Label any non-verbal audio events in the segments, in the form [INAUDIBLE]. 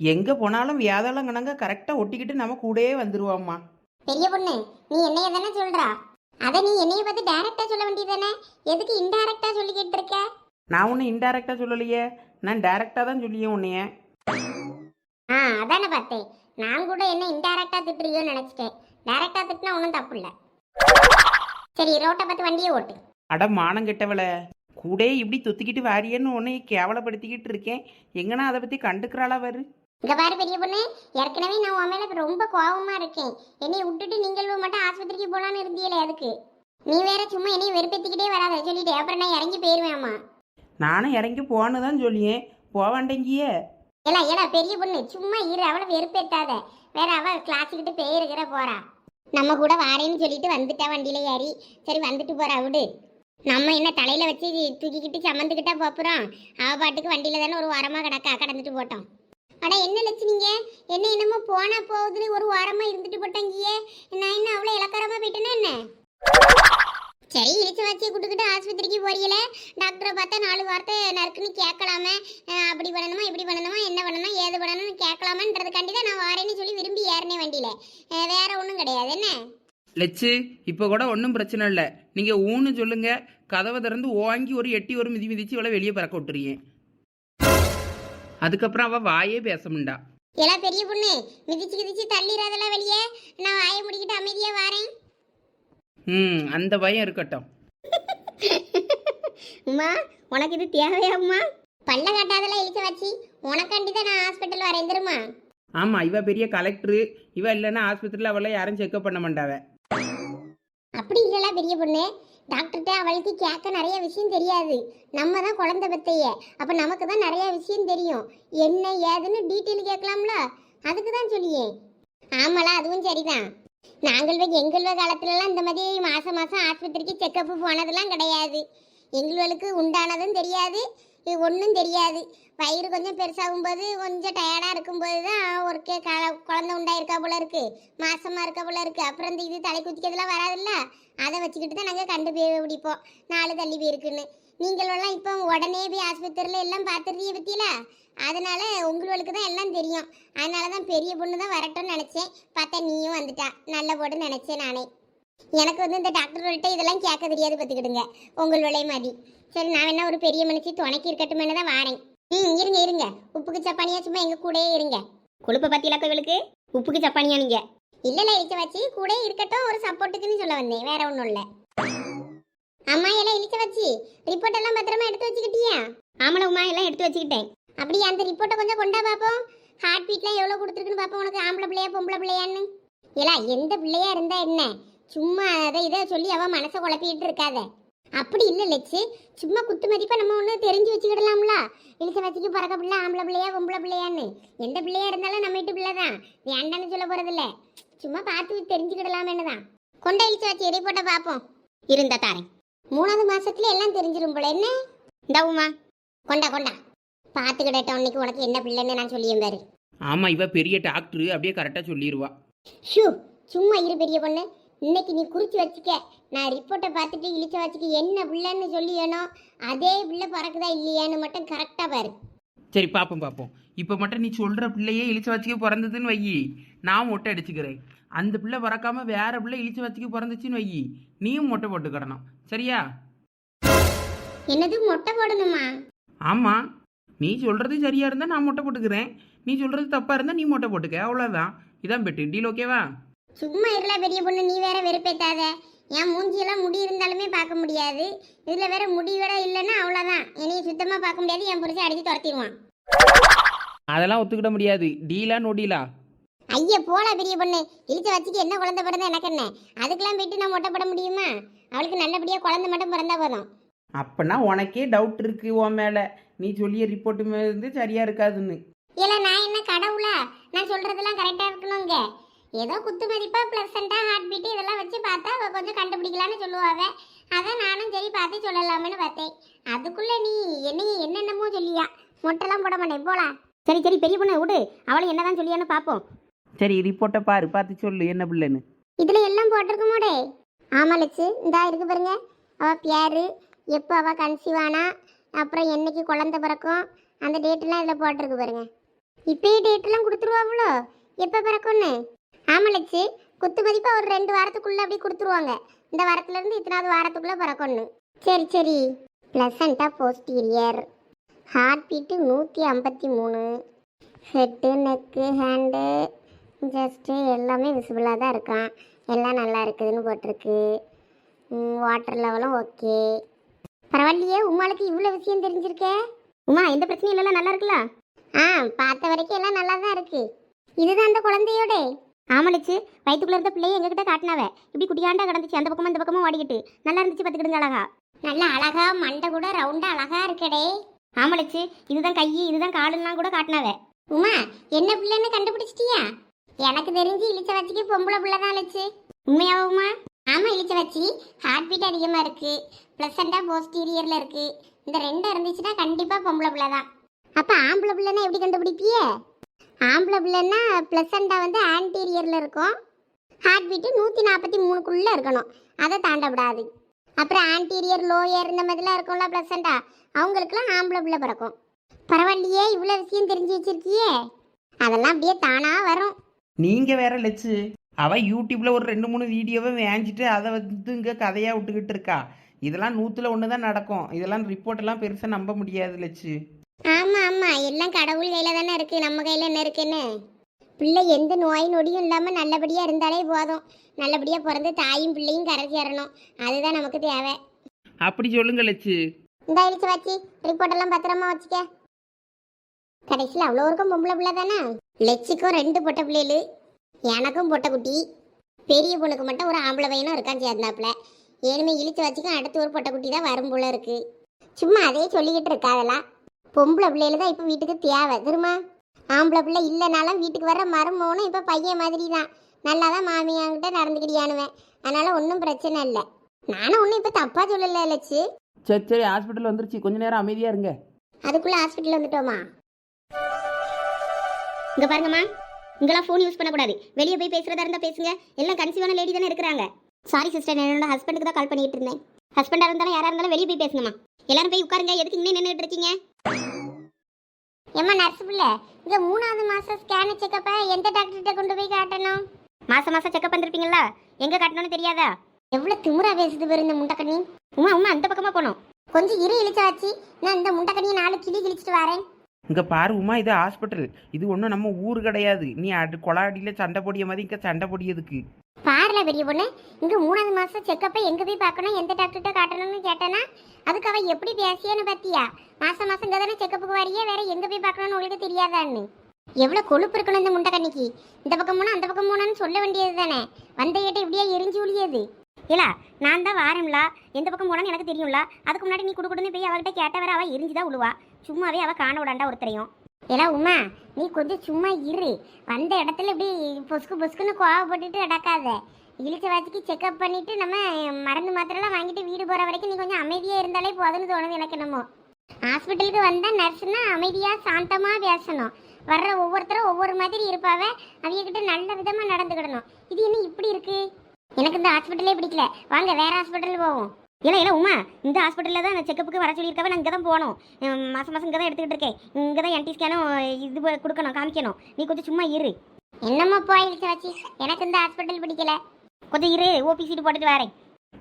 எங்கே போனாலும் வியாதாளம் கணங்க கரெக்டாக ஒட்டிக்கிட்டு நம்ம கூடயே வந்துருவாம்மா. பெரிய பொண்ணு நீ என்னைய தானே சொல்றா? அதை நீ என்னைய பார்த்து டைரக்டா சொல்ல வேண்டியதானே எதுக்கு இன்டைரக்டா சொல்லிக்கிட்டு இருக்க நான் ஒன்றும் இன்டைரக்டாக சொல்லலையே. நான் டைரெக்டாக தான் சொல்லியே உன்னைய. ஆ அதானே பார்த்தேன். நான் கூட என்ன இன்டைரக்டா திட்டுறியோன்னு நினைச்சிட்டேன். டைரக்டா திட்டினா ஒன்றும் தப்பு இல்லை. சரி ரோட்டை பார்த்து வண்டியை ஓட்டு. அட மானம் கெட்டவளை. கூடயே இப்படி தொத்திக்கிட்டு வாரியேன்னு உன்னை கேவலப்படுத்திக்கிட்டு இருக்கேன். எங்கன்னா அதை பற்றி கண்டுக்கிறாளா வரு இங்க பாரு பெரிய பொண்ணு. ஏற்கனவே நான் உன் மேல ரொம்ப கோவமா இருக்கேன். என்னைய விட்டுட்டு நீங்கள் மட்டும் ஆஸ்பத்திரிக்கு போலான்னு இருந்தீங்களே அதுக்கு. நீ வேற சும்மா என்னைய வெறுப்பேத்திக்கிட்டே வராத சொல்லிட்டு. அப்புறம் நான் இறங்கி போயிருவேன்மா நானும் இறங்கி போன்னு தான் சொல்லியேன். போவாண்டேங்கியே ஏலா ஏலா பெரிய பொண்ணு சும்மா இரு. அவளை வெறுப்பேத்தாத. வேற அவ கிளாஸுக்கிட்டு போயிருக்கிற போறா. நம்ம கூட வாரேன்னு சொல்லிட்டு வந்துட்டா வண்டியில ஏறி. சரி வந்துட்டு போறா விடு. நம்ம என்ன தலையில வச்சு தூக்கிக்கிட்டு சமந்துக்கிட்டா போப்புறோம் அவ பாட்டுக்கு வண்டியில தானே ஒரு வாரமா கிடக்கா கடந்துட்டு போட்டோம். அட என்ன லட்சுமிங்க? என்ன என்னமோ போனா போகுதுன்னு ஒரு வாரமா இருந்துட்டு போட்டாங்கியே. நான் என்ன அவ்வளோ இலக்காரமா போயிட்டேன்னா என்ன? சரி இழிச்ச வச்சு கூட்டுக்கிட்டு ஆஸ்பத்திரிக்கு போறீங்கள? டாக்டரை பார்த்தா நாலு வார்த்தை நறுக்குன்னு கேட்கலாமே. அப்படி பண்ணணுமா இப்படி பண்ணணுமா என்ன பண்ணணும் ஏது பண்ணணும்னு கேட்கலாமான்றதுக்காண்டி தான் நான் வாரேன்னு சொல்லி விரும்பி ஏறினேன் வண்டியில. வேற ஒன்றும் கிடையாது என்ன? லெச்சு இப்போ கூட ஒன்றும் பிரச்சனை இல்லை. நீங்கள் ஊன்னு சொல்லுங்கள் கதவை திறந்து ஓங்கி ஒரு எட்டி ஒரு மிதி மிதிச்சு இவ்வளோ வெளியே பறக்க விட்டுறீங்க. அதுக்கப்புறம் அவள் வாயே பேச முடியா எல்லாம் பெரிய பொண்ணு மிதிச்சு கிதிச்சு தள்ளிடாதெல்லாம் வெளியே? நான் வாயை முடிக்கிட்டு அமைதியா வாரேன். ம் அந்த பயம் இருக்கட்டும். [LAUGHS] உமா உனக்கு இது தேவையா உமா? பல்ல காட்டாதெல்லாம் இழிச்ச வச்சு உனக்காண்டி தான் நான் ஹாஸ்பிட்டல் வரேன் தெரியுமா? ஆமாம் இவ பெரிய கலெக்டரு இவ இல்லைன்னா ஆஸ்பத்திரியில் அவளை யாரும் செக்அப் பண்ண மாட்டாவ. அப்படி இல்லல பெரிய பொண்ணு. டாக்டர்கிட்ட அவளுக்கு கேட்க நிறைய விஷயம் தெரியாது. நம்ம தான் குழந்த பெத்தைய. அப்போ நமக்கு தான் நிறைய விஷயம் தெரியும். என்ன ஏதுன்னு டீட்டெயில் கேட்கலாம்ல? அதுக்கு தான் சொல்லியே. ஆமாலா அதுவும் சரிதான். நாங்கள் எங்கள காலத்துலலாம் இந்த மாதிரி மாதம் மாதம் ஆஸ்பத்திரிக்கு செக்கப்பு போனதெல்லாம் கிடையாது. எங்களுக்கு உண்டானதும் தெரியாது. இது ஒன்றும் தெரியாது. வயிறு கொஞ்சம் பெருசாகும் போது கொஞ்சம் டயர்டாக இருக்கும்போது தான் ஒரு கே க- குழந்தை உண்டாயிருக்கா போல இருக்கு. மாசமாக இருக்கா போல இருக்கு. அப்புறம் இந்த இது தலை குத்திக்கிறதுலாம் வராதுல்ல? அதை வச்சுக்கிட்டு தான் நாங்கள் கண்டு போய் பிடிப்போம். நாலு தள்ளி போயிருக்குன்னு. நீங்களெல்லாம் இப்போ உடனே போய் ஆஸ்பத்திரியில் எல்லாம் பார்த்துருந்தீங்க பற்றியில அதனால உங்களுக்கு தான் எல்லாம் தெரியும். அதனால தான் பெரிய பொண்ணு தான் வரட்டும்னு நினச்சேன். பார்த்தா நீயும் வந்துட்டா. நல்ல போட்டு நினச்சேன் நானே. எனக்கு வந்து இந்த டாக்டர்கள்ட்ட இதெல்லாம் கேட்க தெரியாது பார்த்துக்கிடுங்க. உங்கள் விலை மாதிரி சரி நான் வேணா ஒரு பெரிய மனுஷி துணைக்கு இருக்கட்டும்னு தான் வாரேன். ம் இருங்க இருங்க. உப்புக்கு சப்பானியா சும்மா எங்க கூடயே இருங்க. கொழுப்பை பத்தியில இவளுக்கு? உப்புக்கு சப்பானியா நீங்க? இல்ல இல்ல இழிச்ச வச்சு கூட இருக்கட்டும் ஒரு சப்போர்ட்டுக்குன்னு சொல்ல வந்தேன். வேற ஒண்ணும் இல்ல. அம்மா எல்லாம் இழிச்ச வச்சு ரிப்போர்ட் எல்லாம் பத்திரமா எடுத்து வச்சுக்கிட்டியா? ஆமாம் உமா எல்லாம் எடுத்து வச்சுக்கிட்டேன். அப்படியே அந்த ரிப்போர்ட்டை கொஞ்சம் கொண்டா பாப்போம். ஹார்ட் பீட்லாம் எவ்வளவு கொடுத்துருக்குன்னு பாப்போம் உனக்கு ஆம்பளை பிள்ளையா பொம்பளை பிள்ளையான்னு. ஏலா எந்த பிள்ளையா இருந்தா என்ன? சும்மா அதை இதை சொல்லி அவன் மனசை குழப்பிட்டு இருக்காத. அப்படி இல்லை லட்சு சும்மா குத்து மதிப்பா நம்ம ஒன்று தெரிஞ்சு வச்சுக்கிடலாம்ல. இழுச்ச வச்சுக்கு பிறக்க பிள்ளை ஆம்பளை பிள்ளையா பொம்பளை பிள்ளையான்னு. எந்த பிள்ளையா இருந்தாலும் நம்ம வீட்டு பிள்ளை தான். வேண்டான்னு சொல்ல போறதில்ல சும்மா பார்த்து தெரிஞ்சுக்கிடலாமேன்னு தான் கொண்ட இழுச்ச வச்சு எரி போட்ட பார்ப்போம் இருந்தா தாரேன். மூணாவது மாசத்துல எல்லாம் தெரிஞ்சிரும் போல. என்ன? இந்தாவுமா கொண்டா கொண்டா. பார்த்துக்கிடட்டும் இன்னைக்கு உனக்கு என்ன பிள்ளைன்னு நான் சொல்லியும் பாரு. ஆமாம் இவ பெரிய டாக்டரு அப்படியே கரெக்டாக சொல்லிடுவா ஷூ சும்மா இரு பெரிய பொண்ணு. இன்னைக்கு நீ குறிச்சு வச்சுக்க. நான் ரிப்போர்ட்டை பார்த்துட்டு இழிச்ச வச்சுக்க என்ன பிள்ளைன்னு சொல்லியனோ அதே பிள்ளை பறக்குதா இல்லையான்னு மட்டும் கரெக்டாக பாரு. சரி பார்ப்போம் பார்ப்போம். இப்போ மட்டும் நீ சொல்கிற பிள்ளையே இழிச்ச வச்சுக்க பிறந்ததுன்னு வையி. நான் மொட்டை அடிச்சுக்கிறேன். அந்த பிள்ளை பிறக்காம வேற பிள்ளை இழிச்ச வச்சுக்க பிறந்துச்சுன்னு வையி. நீயும் மொட்டை போட்டுக்கிடணும் சரியா? என்னது மொட்டை போடணுமா? ஆமாம் நீ சொல்கிறது சரியாக இருந்தால் நான் மொட்டை போட்டுக்கிறேன். நீ சொல்கிறது தப்பாக இருந்தால் நீ மொட்டை போட்டுக்க. அவ்வளோதான் இதான் பெட்டு. டீல் ஓகேவா? சும்மா இருல பெரிய பொண்ணு நீ வேற வெறுப்பேத்தாத. என் மூஞ்சியெல்லாம் முடி இருந்தாலுமே பார்க்க முடியாது. இதில் வேற முடி வேற இல்லைன்னா அவ்வளோதான் என்னைய சுத்தமாக பார்க்க முடியாது என் புரிச்சு அடிச்சு துரத்திடுவான். அதெல்லாம் ஒத்துக்கிட முடியாது. டீலா நொடிலா ஐயா போல பெரிய பொண்ணு. இழிச்ச வச்சுக்கு என்ன குழந்தை பிறந்தா எனக்கு என்ன? அதுக்கெல்லாம் போயிட்டு நான் மொட்டை போட முடியுமா? அவளுக்கு நல்லபடியாக குழந்தை மட்டும் பிறந்தா போதும். அப்பனா உனக்கே டவுட் இருக்கு உன் மேலே. நீ சொல்லிய ரிப்போர்ட்டு இருந்து சரியாக இருக்காதுன்னு. இல்ல நான் என்ன கடவுளா? நான் சொல்றதெல்லாம் கரெக்டா இருக்கணுங்க ஏதோ குத்து மதிப்பா பிளசண்டா ஹார்ட் பீட் இதெல்லாம் வச்சு பார்த்தா அவ கொஞ்சம் கண்டுபிடிக்கலாம்னு சொல்லுவாவ. அதான் நானும் சரி பார்த்து சொல்லலாம்னு பார்த்தேன். அதுக்குள்ள நீ என்னைய என்னென்னமோ சொல்லியா. மொட்டைலாம் போட மாட்டேன் போலாம் சரி சரி பெரிய பொண்ணு விடு. அவளை என்னதான் சொல்லியான்னு பார்ப்போம். சரி ரிப்போர்ட்டை பாரு பார்த்து சொல்லு என்ன பிள்ளைன்னு. இதுல எல்லாம் போட்டிருக்க மோடே ஆமா லட்சு இந்தா இருக்கு பாருங்க. அவ பேரு எப்போ அவ கன்சீவ் ஆனா அப்புறம் என்னைக்கு குழந்தை பிறக்கும் அந்த டேட்லாம் இதில் போட்டிருக்கு பாருங்க. இப்பயே டேட்லாம் கொடுத்துருவாங்களோ எப்போ பிறக்கும்னு? ஆமலச்சு குத்து மதிப்பாக ஒரு ரெண்டு வாரத்துக்குள்ளே அப்படி கொடுத்துருவாங்க. இந்த வாரத்துலேருந்து இத்தனாவது வாரத்துக்குள்ளே பிறக்கணும். சரி சரி. ப்ளசண்ட்டாக போஸ்டீரியர் ஹார்ட் பீட்டு நூற்றி ஐம்பத்தி மூணு. ஹெட்டு நெக்கு ஹேண்டு ஜஸ்ட்டு எல்லாமே விசிபிளாக தான் இருக்கான். எல்லாம் நல்லா இருக்குதுன்னு போட்டிருக்கு. வாட்டர் லெவலும் ஓகே பரவாயில்லையே உமாளுக்கு இவ்வளோ விஷயம் தெரிஞ்சிருக்கே? உமா எந்த பிரச்சனையும் இல்லைல்ல நல்லா இருக்குல்ல? ஆ பார்த்த வரைக்கும் எல்லாம் நல்லா தான் இருக்குது இதுதான் அந்த குழந்தையோட. ஆமலிச்சு வயிற்றுக்குள்ள இருந்த பிள்ளைய எங்ககிட்ட காட்டினாவ? இப்படி குட்டியாண்டா கிடந்துச்சு. அந்த பக்கமும் இந்த பக்கமும் ஓடிக்கிட்டு. நல்லா இருந்துச்சு பார்த்துக்கிடுங்க அழகா. நல்லா அழகா மண்டை கூட ரவுண்டா அழகா இருக்கடே. ஆமலிச்சு இதுதான் கை இதுதான் காலுலாம் கூட காட்டினாவ. உமா என்ன பிள்ளைன்னு கண்டுபிடிச்சிட்டியா? எனக்கு தெரிஞ்சு இழிச்ச வச்சிக்கு பொம்பளை பிள்ளை தான் அழைச்சு உண்மையாவா உமா? ஆமா இழிச்ச வச்சி ஹார்ட் பீட் அதிகமா இருக்கு. பிளசண்டா போஸ்டீரியர்ல இருக்கு. இந்த ரெண்டு இருந்துச்சுன்னா கண்டிப்பா பொம்பளை பிள்ளை தான் அப்ப ஆம்பளை பிள்ளைன்னா எப்படி கண்டுபிடிப்பியே? ஆம்பளை பிள்ளைன்னா வந்து ஆன்டீரியரில் இருக்கும். ஹார்ட் பீட்டு நூற்றி நாற்பத்தி மூணுக்குள்ளே இருக்கணும். அதை தாண்டப்படாது. அப்புறம் ஆன்டீரியர் லோயர் இந்த மாதிரிலாம் இருக்கும்ல ப்ளசண்டா அவங்களுக்குலாம் ஆம்பளை பிள்ளை பிறக்கும். பரவாயில்லையே இவ்வளோ விஷயம் தெரிஞ்சு வச்சிருக்கியே. அதெல்லாம் அப்படியே தானாக வரும். நீங்கள் வேற லட்சு அவள் யூடியூப்பில் ஒரு ரெண்டு மூணு வீடியோவை வேஞ்சிட்டு அதை வந்து இங்கே கதையாக விட்டுக்கிட்டு இருக்கா. இதெல்லாம் நூற்றுல ஒன்று தான் நடக்கும். இதெல்லாம் ரிப்போர்ட்டெல்லாம் பெருசாக நம்ப முடியாது லட்சு ஆமா ஆமா. எல்லாம் கடவுள் கையில தானே இருக்கு. நம்ம கையில என்ன இருக்குன்னு பிள்ளை எந்த நோய் நொடியும் இல்லாம நல்லபடியா இருந்தாலே போதும். நல்லபடியா பிறந்து தாயும் பிள்ளையும் கரை சேரணும் அதுதான் நமக்கு தேவை. அப்படி சொல்லுங்க லட்சு. இந்த அழிச்சு வச்சு. ரிப்போர்ட் எல்லாம் பத்திரமா வச்சுக்க. கடைசியில் அவ்வளோ இருக்கும் பொம்பளை பிள்ளை தானே? லெச்சிக்கும் ரெண்டு பொட்டை பிள்ளைகளு எனக்கும் பொட்டை குட்டி. பெரிய பொண்ணுக்கு மட்டும் ஒரு ஆம்பளை பையனும் இருக்கான் சேர்ந்தாப்புல. ஏனுமே இழிச்சு வச்சுக்கும் அடுத்து ஒரு பொட்டை குட்டி தான் வரும் போல இருக்கு. சும்மா அதே சொல்லிக்கிட்டு இருக்காதெல்லாம் பொம்பளை பிள்ளைகள் தான் இப்போ வீட்டுக்கு தேவை. திரும்ப ஆம்பளை பிள்ளை இல்லைனாலும் வீட்டுக்கு வர மருமகனும் இப்போ பையன் மாதிரி தான் நல்லா தான் மாமியாங்கிட்ட நடந்துக்கிட்டியானுவேன் அதனால ஒன்றும் பிரச்சனை இல்லை. நானும் ஒன்றும் இப்போ தப்பாக சொல்லலை லட்சு. சரி சரி ஹாஸ்பிட்டல் வந்துருச்சு. கொஞ்ச நேரம் அமைதியா இருங்க. அதுக்குள்ள ஹாஸ்பிட்டல் வந்துட்டோமா? இங்க பாருங்கம்மா. இங்கெல்லாம் ஃபோன் யூஸ் பண்ணக்கூடாது. வெளியே போய் பேசுறதா இருந்தா பேசுங்க. எல்லாம் கன்சீவான லேடி தானே இருக்கிறாங்க. சாரி சிஸ்டர் என்னோட ஹஸ்பண்டுக்கு தான் கால் பண்ணிட்டு இருந்தேன். ஹஸ்பண்டா இருந்தாலும் யாரா இருந்தாலும் வெளியே போய் பேசுங்கம்மா. எல்லாரும் போய் உட்காருங்க. எதுக்கு இங்கே நின்றுட்டு இருக்கீங்க? ஏம்மா நர்ஸ் பிள்ளை இந்த மூணாவது மாசம் ஸ்கேன் செக்கப்பை எந்த டாக்டர்கிட்ட கொண்டு போய் காட்டணும்? மாசம் மாசம் செக்கப் பண்ணிருப்பீங்களா எங்க காட்டணும்னு தெரியாதா? எவ்வளவு திமுறா பேசுது பேர் இந்த முண்டக்கண்ணி உமா உமா அந்த பக்கமா போகணும். கொஞ்சம் இரு இழிச்சாச்சு. நான் இந்த முண்டக்கண்ணியை நாலு கிளி கிழிச்சிட்டு வரேன். இங்க பாரு உமா இது ஹாஸ்பிட்டல் இது ஒன்றும் நம்ம ஊர் கிடையாது. நீ அடு கொலாடியில சண்டை பொடிய மாதிரி இங்க சண்டை பொடியதுக்கு. பாருல பெரிய பொண்ணு. இங்க மூணாவது மாசம் செக்கப்பை எங்க போய் பார்க்கணும்? எந்த டாக்டர்கிட்ட காட்டணும்னு கேட்டேன்னா அதுக்கு அவ எப்படி பேசியன்னு பத்தியா? மாசம் மாசம் இங்க தானே செக்கப்புக்கு வரையே வேற எங்க போய் பார்க்கணும்னு உங்களுக்கு தெரியாதான்னு. எவ்வளவு கொழுப்பு இருக்கணும் இந்த முண்டை கண்ணிக்கு? இந்த பக்கம் போனா அந்த பக்கம் போனான்னு சொல்ல வேண்டியது தானே? வந்த ஏட்ட இப்படியே எரிஞ்சு ஒழியது இல்லா நான் தான் வாரம்லா எந்த பக்கம் போனான்னு எனக்கு தெரியும்ல. அதுக்கு முன்னாடி நீ குடுக்குடுன்னு போய் அவகிட்ட கேட்ட வர அவ எரிஞ்சுதான் உழுவா. சும்மாவே அவ காண விடாண்டா ஒருத்தரையும். ஏலா உமா நீ கொஞ்சம் சும்மா இரு. வந்த இடத்துல இப்படி பொசுக்கு பொசுக்குன்னு கோவப்பட்டுட்டு நடக்காத. இழுத்து வாச்சிக்கு செக்அப் பண்ணிட்டு நம்ம மருந்து மாத்திரைலாம் வாங்கிட்டு வீடு போகிற வரைக்கும் நீ கொஞ்சம் அமைதியாக இருந்தாலே போதும்னு தோணுது எனக்கு என்னமோ. ஹாஸ்பிட்டலுக்கு வந்தால் நர்ஸுன்னா அமைதியாக சாந்தமாக பேசணும். வர்ற ஒவ்வொருத்தரும் ஒவ்வொரு மாதிரி இருப்பாவே. அவங்கக்கிட்ட நல்ல விதமாக நடந்துக்கிடணும். இது என்ன இப்படி இருக்குது எனக்கு இந்த ஹாஸ்பிட்டலே பிடிக்கல. வாங்க வேறு ஹாஸ்பிட்டல் போவோம். இல்ல இல்ல உமா இந்த ஹாஸ்பிட்டல்ல தான் செக்கப்புக்கு வர சொல்லியிருக்கவ நான் இங்கே தான் போகணும். உம், மாசம் மாசம் இங்கே தான் எடுத்துக்கிட்டு இருக்கேன். இங்கே தான் என்டி ஸ்கேனும் இது கொடுக்கணும் காமிக்கணும். நீ கொஞ்சம் சும்மா இரு. என்னம்மா போயிடுச்சு வச்சு. எனக்கு இந்த ஹாஸ்பிட்டல் பிடிக்கல. கொஞ்சம் இரு ஓபி சீட்டு போட்டுட்டு வரேன்.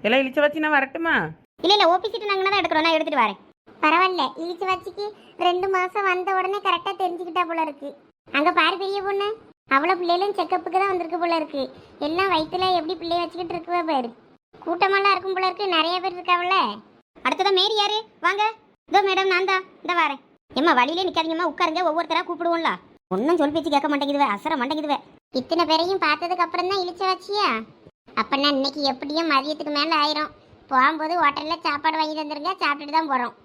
எல்லாம் இழிச்ச வச்சு நான் வரட்டுமா? இல்ல இல்ல ஓபி சீட்டு நாங்க தான் எடுக்கிறோம் நான் எடுத்துட்டு வரேன். பரவாயில்ல இழிச்சு வச்சுக்கு ரெண்டு மாசம் வந்த உடனே கரெக்டா தெரிஞ்சுக்கிட்டா போல இருக்கு. அங்க பாரு பெரிய பொண்ணு. அவ்வளோ பிள்ளைகளும் செக்கப்புக்கு தான் வந்திருக்கு போல இருக்கு. எல்லாம் வயிற்றுல எப்படி பிள்ளைய வச்சுக்கிட்டு இருக்குவ பாரு. கூட்டமெல்லாம் இருக்கும் போல இருக்கு. நிறைய பேர் இருக்காவல்ல. அடுத்ததான் மேரி யாரு? வாங்க. இதோ மேடம் நான் தான். இந்த வரேன். ஏம்மா வழியிலே நிற்காதீங்கம்மா உட்காருங்க. ஒவ்வொருத்தராக கூப்பிடுவோம்ல. ஒன்றும் சொல் பேச்சு கேட்க மாட்டேங்குதுவே. அசர மாட்டேங்குதுவே. இத்தனை பேரையும் பார்த்ததுக்கு அப்புறம் தான் இழிச்ச வச்சியா? அப்பன்னா இன்னைக்கு எப்படியும் மதியத்துக்கு மேலே ஆயிரும். போகும்போது ஹோட்டலில் சாப்பாடு வாங்கி தந்துருங்க சாப்பிட்டுட்டு தான் போகிறோம்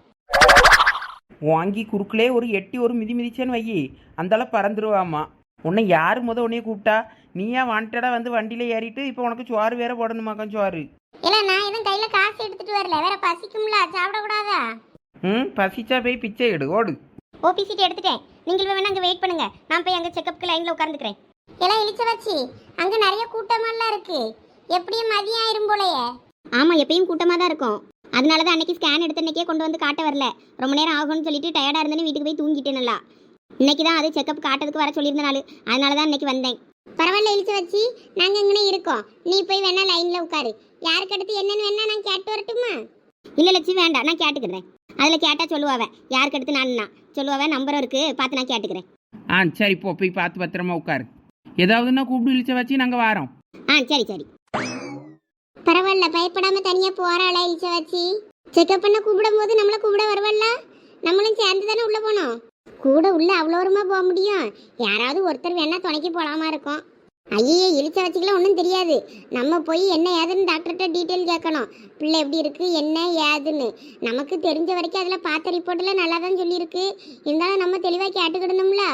வாங்கி குறுக்குலே ஒரு எட்டி ஒரு மிதி மிதிச்சேன்னு வையி அந்தால பறந்துருவாமா உன்னை யார் முத உன்னைய கூப்பிட்டா? நீயா வாண்டடா வந்து வண்டியில் ஏறிட்டு இப்போ உனக்கு சோறு வேற போடணுமாக்கம் சோறு? இல்ல நான் எதுவும் கையில காசு எடுத்துட்டு வரல. வேற பசிக்கும்ல. சாப்பிட கூடாதா? ம் பசிச்சா போய் பிச்சை எடு ஓடு. ஓபி சீட் எடுத்துட்டேன். நீங்கள் வேணா அங்க வெயிட் பண்ணுங்க. நான் போய் அங்க செக்கப்க்கு லைன்ல உட்கார்ந்துக்கிறேன். எல்லாம் இழிச்ச வச்சு அங்க நிறைய கூட்டமெல்லாம் இருக்கு. எப்படியும் மதியம் ஆயிரும் போலயே. ஆமா எப்பயும் கூட்டமா தான் இருக்கும். அதனால தான் அன்னைக்கு ஸ்கேன் எடுத்த அன்னைக்கே கொண்டு வந்து காட்ட வரல. ரொம்ப நேரம் ஆகும்னு சொல்லிட்டு டயர்டா இருந்தேன்னு வீட்டுக்கு போய் தூங்கிட்டேன் நல்லா. இன்னைக்கு தான் அது செக்கப் காட்டுறதுக்கு வர சொல்லியிருந்த நாள். அதனால தான் இன்னைக்கு வந்தேன். பரவாயில்ல இழுத்து வச்சு. நாங்க இங்கனே இருக்கோம். நீ போய் வேணா லைன்ல உட்காரு. யாருக்கு அடுத்து என்னன்னு வேணா நான் கேட்டு வரட்டுமா? இல்லை லட்சுமி வேண்டாம். நான் கேட்டுக்கிறேன். அதில் கேட்டால் சொல்லுவாவ. யாருக்கு எடுத்து நான் சொல்லுவாவ நம்பரும் இருக்கு. பார்த்து நான் கேட்டுக்கிறேன். ஆ சரி போ. போய் பார்த்து பத்திரமா உட்காரு. ஏதாவதுன்னா கூப்பிட்டு இழிச்ச வச்சு நாங்கள் வாரோம். ஆ சரி சரி. பரவாயில்ல பயப்படாம தனியா போறாளா இழுத்து வச்சு. செக்அப் பண்ண கூப்பிடும் போது நம்மள கூப்பிட வருவல்ல? நம்மளும் சேர்ந்து தானே உள்ள போனோம்? கூட உள்ள அவ்வளோ தூரமா போக முடியும். யாராவது ஒருத்தர் வேணா துணைக்கு போலாமா இருக்கும். ஐயே இழிச்ச வச்சுக்கலாம் ஒன்றும் தெரியாது. நம்ம போய் என்ன ஏதுன்னு டாக்டர்கிட்ட டீட்டெயில் கேட்கணும். பிள்ளை எப்படி இருக்கு என்ன ஏதுன்னு. நமக்கு தெரிஞ்ச வரைக்கும் அதில் பார்த்த ரிப்போர்ட்டில் நல்லா தான் சொல்லியிருக்கு. இருந்தாலும் நம்ம தெளிவாக கேட்டுக்கிடணும்ல.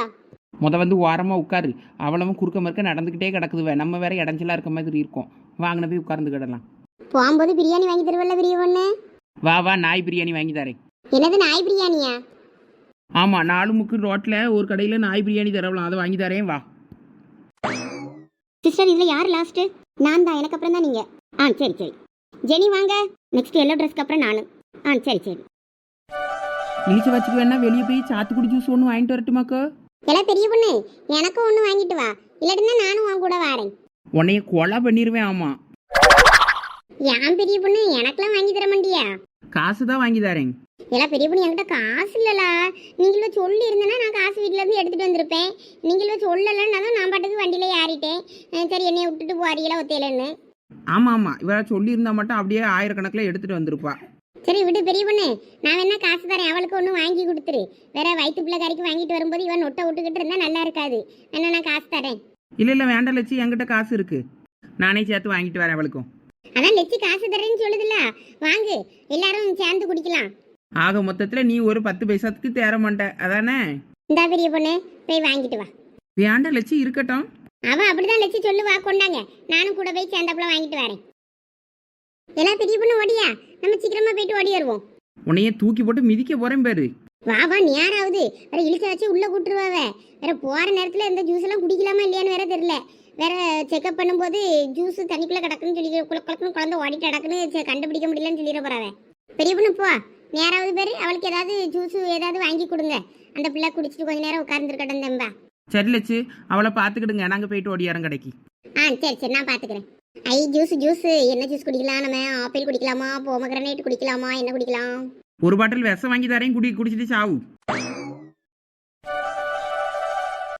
முத வந்து ஓரமாக உட்காரு. அவளவும் குறுக்க மறுக்க நடந்துக்கிட்டே கிடக்குதுவே நம்ம வேற இடைஞ்சலா இருக்க மாதிரி இருக்கோம். வாங்கின போய் உட்கார்ந்துக்கிடலாம் போகும்போது பிரியாணி வாங்கி தருவல்ல பெரிய பொண்ணு வா வா நாய் பிரியாணி வாங்கி தரேன். என்னது நாய் பிரியாணியா? ஆமாம் நாலு முக்கு ரோட்டில் ஒரு கடையில் நாய் பிரியாணி தரவலாம். அதை வாங்கி தரேன் வா. சிஸ்டர் இதில் யார் லாஸ்ட்டு நான் தான் எனக்கு அப்புறம் தான் நீங்கள் ஆ சரி சரி. ஜெனி வாங்க. நெக்ஸ்ட் எல்லோ ட்ரெஸ்க்கு அப்புறம் நான். ஆ சரி சரி. இழிச்ச வச்சுக்கு வேணா வெளியே போய் சாத்துக்குடி ஜூஸ் ஒன்று வாங்கிட்டு வரட்டுமாக்கோ எல்லாம் பெரிய பொண்ணு. எனக்கும் ஒன்று வாங்கிட்டு வா. இல்லாட்டினா நானும் உன் கூட வரேன். உன்னைய கொலை பண்ணிடுவேன் ஆமாம் ஏன் பெரிய பொண்ணு? எனக்கெல்லாம் வாங்கி தர மாட்டியா? காசு தான் வாங்கி தரேன். எல்லாம் பெரிய பொண்ணு என்கிட்ட காசு இல்லலா. நீங்களே சொல்லி இருந்தேன்னா நான் காசு வீட்ல இருந்து எடுத்துட்டு வந்திருப்பேன். நீங்களே சொல்லலைன்னா தான் நான் பாட்டுக்கு வண்டியில ஏறிட்டேன். சரி என்னைய விட்டுட்டு போறீங்களா ஒத்தையிலன்னு. ஆமாம் ஆமாம் இவ சொல்லியிருந்தா மட்டும் அப்படியே ஆயிரக்கணக்கில் எடுத்துகிட்டு வந்திருப்பா. சரி விடு பெரிய பொண்ணு. நான் வேணா காசு தரேன். அவளுக்கு ஒன்று வாங்கி கொடுத்துரு. வேற வயிற்று பிள்ளைக்காரிக்கு வாங்கிட்டு வரும்போது இவன் நொட்டை விட்டுக்கிட்டு இருந்தா நல்லா இருக்காது. வேணா நான் காசு தரேன். இல்லை இல்லை வேண்டாம் லட்சி. என்கிட்ட காசு இருக்குது நானே சேர்த்து வாங்கிட்டு வரேன் அவளுக்கும். அதான் லட்சி காசு தரேன்னு சொல்லுதுல்ல. வாங்கு. எல்லாரும் சேர்ந்து குடிக்கலாம். ஆக மொத்தத்தில் நீ ஒரு பத்து பைசாத்துக்கு தேர மாட்ட. அதானே? இந்தா பெரிய பொண்ணு போய் வாங்கிட்டு வா. வேண்டாம் லட்சி இருக்கட்டும். அவ அப்படிதான் லட்சி சொல்லுவா கொண்டாங்க. நானும் கூட போய் சேர்ந்தாப்புல வாங்கிட்டு வரேன். எல்லாம் பெரிய பொண்ணு ஓடியா? நம்ம சீக்கிரமா போயிட்டு ஓடி வருவோம். உன்னைய தூக்கி போட்டு மிதிக்க போகிறேன் பேரு. வா வா நேராவது. வேற இழுச்ச வச்சு உள்ள கூட்டுருவாவ வேற போற நேரத்துல இந்த ஜூஸ் எல்லாம் குடிக்கலாமா இல்லையான்னு வேற தெரியல. வேற செக்அப் பண்ணும்போது ஜூஸ் தண்ணிக்குள்ள கிடக்குன்னு சொல்லி குள குளக்குன்னு குழந்தை ஓடிட்டு கிடக்குன்னு கண்டுபிடிக்க முடியலன்னு சொல்லிட போறாவ. பெரிய பொண்ணு போ. நேராவது பேரு அவளுக்கு ஏதாவது ஜூஸ் ஏதாவது வாங்கி கொடுங்க. அந்த பிள்ளை குடிச்சிட்டு கொஞ்ச நேரம் உட்கார்ந்துருக்கட்டும் தம்பா. சரி லட்சு. அவளை பார்த்துக்கிடுங்க. நாங்கள் போயிட்டு ஓடியாரோம் கடைக்கு. ஆ சரி சரி நான் பாத்துக்கிறேன் ஐ ஜூஸ் ஜூஸ் என்ன ஜூஸ் குடிக்கலாம் நம்ம? ஆப்பிள் குடிக்கலாமா? போமகிரனேட் குடிக்கலாமா? என்ன குடிக்கலாம்? ஒரு பாட்டில் விஷம் வாங்கி தரேன். குடி குடிச்சிட்டு சாவு.